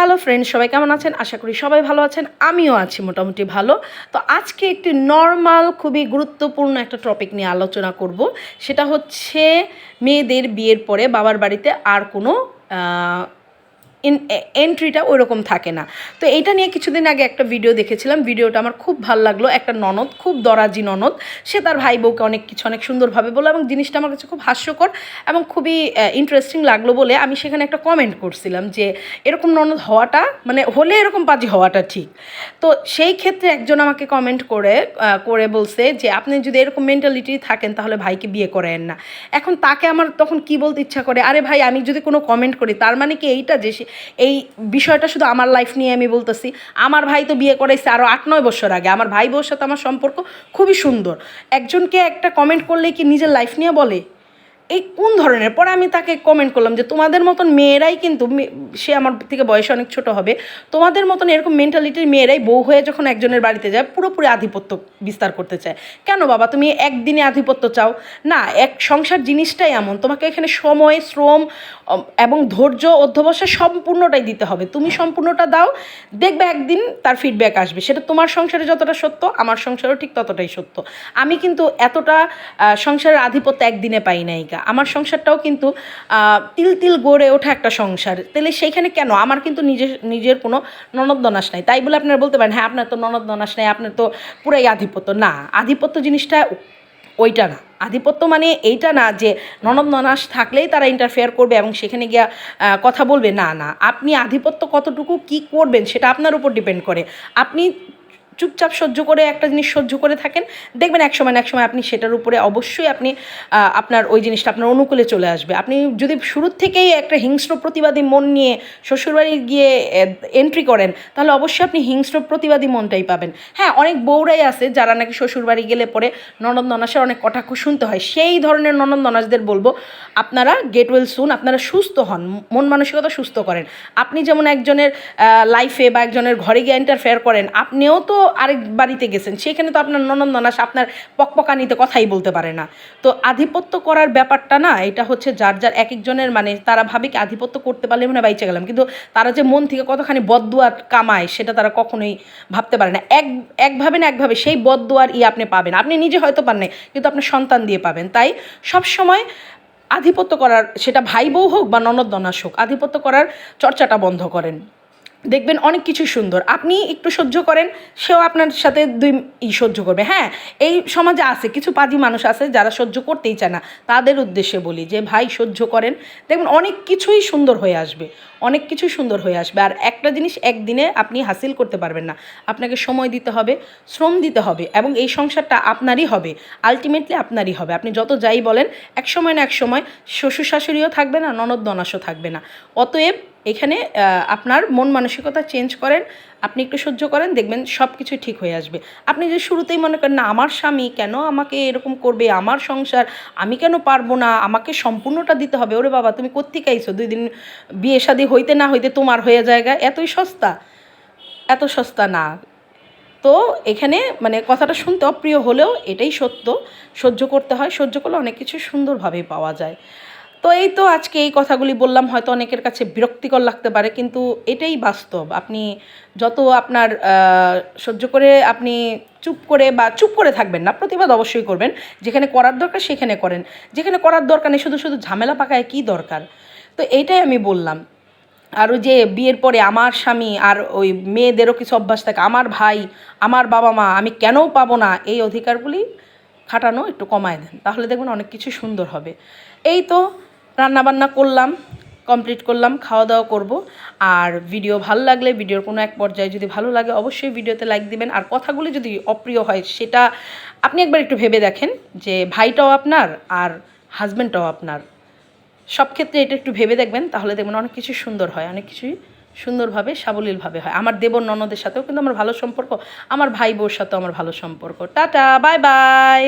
Hello friend সবাই কেমন আছেন? আশা করি সবাই ভালো আছেন। আমিও আছি মোটামুটি ভালো। তো আজকে একটি নর্মাল খুবই গুরুত্বপূর্ণ একটা টপিক নিয়ে আলোচনা করব। সেটা হচ্ছে মেয়েদের বিয়ের পরে বাবার বাড়িতে আর কোনো এন্ট্রিটা ওই রকম থাকে না। তো এইটা নিয়ে কিছুদিন আগে একটা ভিডিও দেখেছিলাম। ভিডিওটা আমার খুব ভালো লাগল। একটা ননদ, খুব দরাজি ননদ, সে তার ভাই বউকে অনেক কিছু, অনেক সুন্দরভাবে বলল এবং জিনিসটা আমার কাছে খুব হাস্যকর এবং খুবই ইন্টারেস্টিং লাগল বলে আমি সেখানে একটা কমেন্ট করছিলাম যে, এরকম ননদ হওয়াটা মানে হলে এরকম পাজি হওয়াটা ঠিক। তো সেই ক্ষেত্রে একজন আমাকে কমেন্ট করে করে বলছে যে, আপনি যদি এরকম মেন্টালিটি থাকেন, তাহলে ভাইকে বিয়ে করেন না। এখন তাকে আমার তখন কি বলতে ইচ্ছা করে, আরে ভাই, আমি যদি কোনো কমেন্ট করি, তার মানে কি এইটা যে সে- এই বিষয়টা শুধু আমার লাইফ নিয়ে আমি বলতেছি। আমার ভাই তো বিয়ে করেছে আরও আট নয় বছর আগে। আমার ভাই বউর সাথে আমার সম্পর্ক খুবই সুন্দর। একজনকে একটা কমেন্ট করলে কি নিজের লাইফ নিয়ে বলে? এই কোন ধরনের? পরে আমি তাকে কমেন্ট করলাম যে, তোমাদের মতন মেয়েরাই কিন্তু সে আমার থেকে বয়সে অনেক ছোট হবে। তোমাদের মতন এরকম মেন্টালিটির মেয়েরাই বউ হয়ে যখন একজনের বাড়িতে যায়, পুরোপুরি আধিপত্য বিস্তার করতে চায়। কেন বাবা, তুমি একদিনে আধিপত্য চাও? না, এক সংসার জিনিসটাই এমন। তোমাকে এখানে সময়, শ্রম এবং ধৈর্য, অধ্যবসায় সম্পূর্ণটাই দিতে হবে। তুমি সম্পূর্ণটা দাও, দেখবে একদিন তার ফিডব্যাক আসবে। সেটা তোমার সংসারে যতটা সত্য, আমার সংসারও ঠিক ততটাই সত্য। আমি কিন্তু এতটা সংসারের আধিপত্য একদিনে পাই নাই আমার সংসারটাও কিন্তু তিল তিল গড়ে ওঠা একটা সংসার। তাহলে সেইখানে কেন? আমার কিন্তু নিজের নিজের কোনো ননদ নাই। তাই বলে আপনারা বলতে পারেন হ্যাঁ আপনার তো ননদ নাই, আপনার তো পুরাই আধিপত্য। না, আধিপত্য জিনিসটা ওইটা না। আধিপত্য মানে এইটা না যে ননদ ননাস থাকলেই তারা ইন্টারফেয়ার করবে এবং সেখানে গিয়া কথা বলবে। না না। আপনি আধিপত্য কতটুকু কি করবেন সেটা আপনার উপর ডিপেন্ড করে। আপনি চুপচাপ সহ্য করে একটা জিনিস সহ্য করে থাকেন। দেখবেন এক সময় এক সময় আপনি সেটার উপরে অবশ্যই আপনি আপনার ওই জিনিসটা আপনার অনুকূলে চলে আসবে। আপনি যদি শুরুর থেকেই একটা হিংস্র প্রতিবাদী মন নিয়ে শ্বশুরবাড়ি গিয়ে এন্ট্রি করেন, তাহলে অবশ্যই আপনি হিংস্র প্রতিবাদী মনটাই পাবেন। হ্যাঁ অনেক বউরাই আছে যারা নাকি শ্বশুরবাড়ি গেলে পরে ননদ ননাসের অনেক কটাক্ষ শুনতে হয়। সেই ধরনের ননদ ননাসদের বলব, আপনারা গেট ওয়েল সুন আপনারা সুস্থ হন, মন মানসিকতা সুস্থ করেন। আপনি যেমন একজনের লাইফে বা একজনের ঘরে গিয়ে ইন্টারফেয়ার করেন, আপনিও তো আরেক বাড়িতে গেছেন, সেখানে তো আপনার ননদ ননাস আপনার পকপকানিতে কথাই বলতে পারে না। তো আধিপত্য করার ব্যাপারটা না, এটা হচ্ছে যার যার এক একজনের মানে তারা ভাবে কি আধিপত্য করতে পারলে মানে বাইচে গেলাম। কিন্তু তারা যে মন থেকে কতখানি বদদুয়ার কামায়, সেটা তারা কখনোই ভাবতে পারে না। এক, একভাবে না একভাবে সেই বদদুয়ার ই আপনি পাবেন। আপনি নিজে হয়তো পান নাই, কিন্তু আপনার সন্তান দিয়ে পাবেন। তাই সব সময় আধিপত্য করার, সেটা ভাই বউ হোক বা ননদ হোক, আধিপত্য করার চর্চাটা বন্ধ করেন। দেখবেন অনেক কিছু সুন্দর। আপনি একটু সহ্য করেন, সেও আপনার সাথে দুই ই সহ্য করবে। হ্যাঁ এই সমাজে আছে, কিছু পাজি মানুষ আছে যারা সহ্য করতেই চায় না। তাদের উদ্দেশ্যে বলি যে, ভাই, সহ্য করেন। দেখবেন অনেক কিছুই সুন্দর হয়ে আসবে, অনেক কিছু সুন্দর হয়ে আসবে। আর একটা জিনিস একদিনে আপনি হাসিল করতে পারবেন না। আপনাকে সময় দিতে হবে, শ্রম দিতে হবে এবং এই সংসারটা আপনারই হবে। আলটিমেটলি আপনারই হবে। আপনি যত যাই বলেন এক সময় না এক সময় শ্বশুর শাশুড়িও থাকবে না, ননদ ননাসও থাকবে না। অতএব এখানে আপনার মন মানসিকতা চেঞ্জ করেন, আপনি একটু সহ্য করেন, দেখবেন সব কিছু ঠিক হয়ে আসবে। আপনি যে শুরুতেই মনে করেন, না, আমার স্বামী কেন আমাকে এরকম করবে? আমার সংসার, আমি কেন পারব না? আমাকে সম্পূর্ণটা দিতে হবে। ওরে বাবা, তুমি কোত্থেকে আইছো? দুই দিন বিয়ে শাদী হইতে না হইতে তোমার হয়ে জায়গা, এতই সস্তা। এত সস্তা না। তো এখানে মানে কথাটা শুনতে অপ্রিয় হলেও এটাই সত্য। সহ্য করতে হয়। সহ্য করলে অনেক কিছু সুন্দরভাবে পাওয়া যায়। তো এই তো আজকে এই কথাগুলি বললাম, হয়তো অনেকের কাছে বিরক্তিকর লাগতে পারে, কিন্তু এটাই বাস্তব। আপনি যত আপনার সহ্য করে আপনি চুপ করে বা চুপ করে থাকবেন না, প্রতিবাদ অবশ্যই করবেন। যেখানে করার দরকার সেখানে করেন। যেখানে করার দরকার নেই, শুধু শুধু ঝামেলা পাকায় কী দরকার? তো এইটাই আমি বললাম। আর ওই যে বিয়ের পরে আমার স্বামী আর ওই মেয়েদেরও কিছু অভ্যাস থাকে, আমার ভাই, আমার বাবা মা, আমি কেনও পাবো না? এই অধিকারগুলি খাটানো একটু কমায় দেন, তাহলে দেখবেন অনেক কিছু সুন্দর হবে। এই তো রান্নাবান্না করলাম কমপ্লিট করলাম খাওয়া দাওয়া করব। আর ভিডিও ভালো লাগলে ভিডিওর কোনো এক পর্যায়ে যদি ভালো লাগে, অবশ্যই ভিডিওতে লাইক দিবেন। আর কথাগুলি যদি অপ্রিয় হয়, সেটা আপনি একবার একটু ভেবে দেখেন যে ভাইটাও আপনার আর হাজব্যান্ডটাও আপনার। সব ক্ষেত্রে এটা একটু ভেবে দেখবেন, তাহলে দেখবেন অনেক কিছু সুন্দর হয়, অনেক কিছুই সুন্দরভাবে, সাবলীলভাবে হয়। আমার দেবর ননদের সাথেও কিন্তু আমার ভালো সম্পর্ক, আমার ভাই বউর সাথেও আমার ভালো সম্পর্ক। Tata bye bye